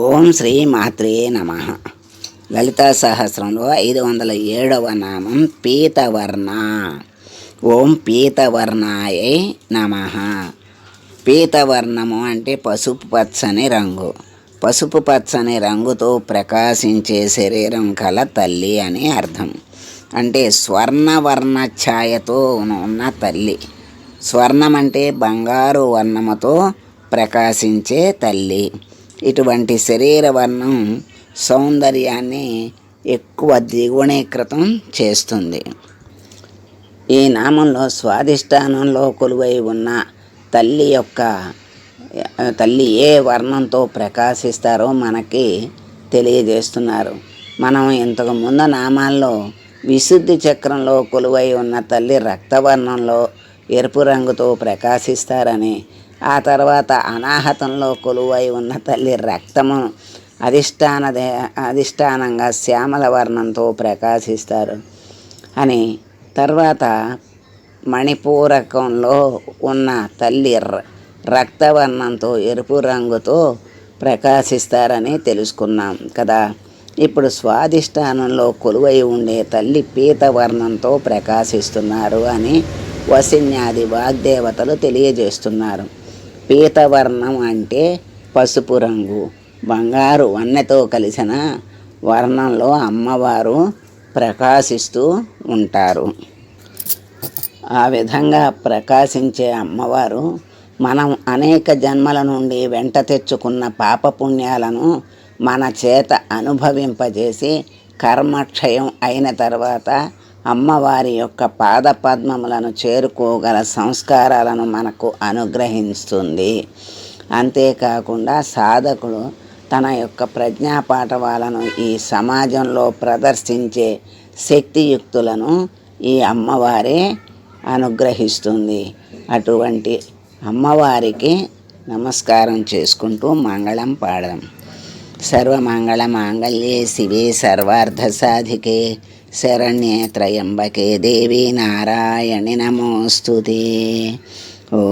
ఓం శ్రీ మాత్రే నమ. లలితా సహస్రంలో ఐదు వందల ఏడవ నామం పీతవర్ణ. ఓం పీతవర్ణాయ నమ. పీతవర్ణము అంటే పసుపు పచ్చని రంగు. పసుపు పచ్చని రంగుతో ప్రకాశించే శరీరం కల తల్లి అని అర్థం. అంటే స్వర్ణవర్ణ ఛాయతో ఉన్న తల్లి. స్వర్ణం అంటే బంగారు వర్ణముతో ప్రకాశించే తల్లి. ఇటువంటి శరీర వర్ణం సౌందర్యాన్ని ఎక్కువ ద్విగుణీకృతం చేస్తుంది. ఈ నామంలో స్వాధిష్టానంలో కొలువై ఉన్న తల్లి యొక్క తల్లి ఏ వర్ణంతో ప్రకాశిస్తారో మనకి తెలియజేస్తున్నారు. మనం ఇంతకు ముందు నామాల్లో విశుద్ధి చక్రంలో కొలువై ఉన్న తల్లి రక్తవర్ణంలో ఎరుపు రంగుతో ప్రకాశిస్తారని. ఆ తర్వాత అనాహతంలో కొలువై ఉన్న తల్లి రక్తము అధిష్టాన అధిష్టానంగా శ్యామల వర్ణంతో ప్రకాశిస్తారు అని. తర్వాత మణిపూరకంలో ఉన్న తల్లి రక్తవర్ణంతో ఎరుపు రంగుతో ప్రకాశిస్తారని తెలుసుకున్నాం కదా. ఇప్పుడు స్వాధిష్టానంలో కొలువై ఉండే తల్లి పీతవర్ణంతో ప్రకాశిస్తున్నారు అని వసిన్యాది వాగ్దేవతలు తెలియజేస్తున్నారు. పీతవర్ణం అంటే పసుపు రంగు బంగారు వన్నెతో కలిసిన వర్ణంలో అమ్మవారు ప్రకాశిస్తూ ఉంటారు. ఆ విధంగా ప్రకాశించే అమ్మవారు మనం అనేక జన్మల నుండి వెంట తెచ్చుకున్న పాపపుణ్యాలను మన చేత అనుభవింపజేసి కర్మక్షయం అయిన తర్వాత అమ్మవారి యొక్క పాద పద్మములను చేరుకోగల సంస్కారాలను మనకు అనుగ్రహిస్తుంది. అంతేకాకుండా సాధకుడు తన యొక్క ప్రజ్ఞాపాఠవాలను ఈ సమాజంలో ప్రదర్శించే శక్తియుక్తులను ఈ అమ్మవారే అనుగ్రహిస్తుంది. అటువంటి అమ్మవారికి నమస్కారం చేసుకుంటూ మంగళం పాడదాం. సర్వమంగళమాంగళ్యే శివే సర్వార్థసాధికే శరణ్యే త్రయంబకే దేవి నారాయణి నమోస్తుతే ఓ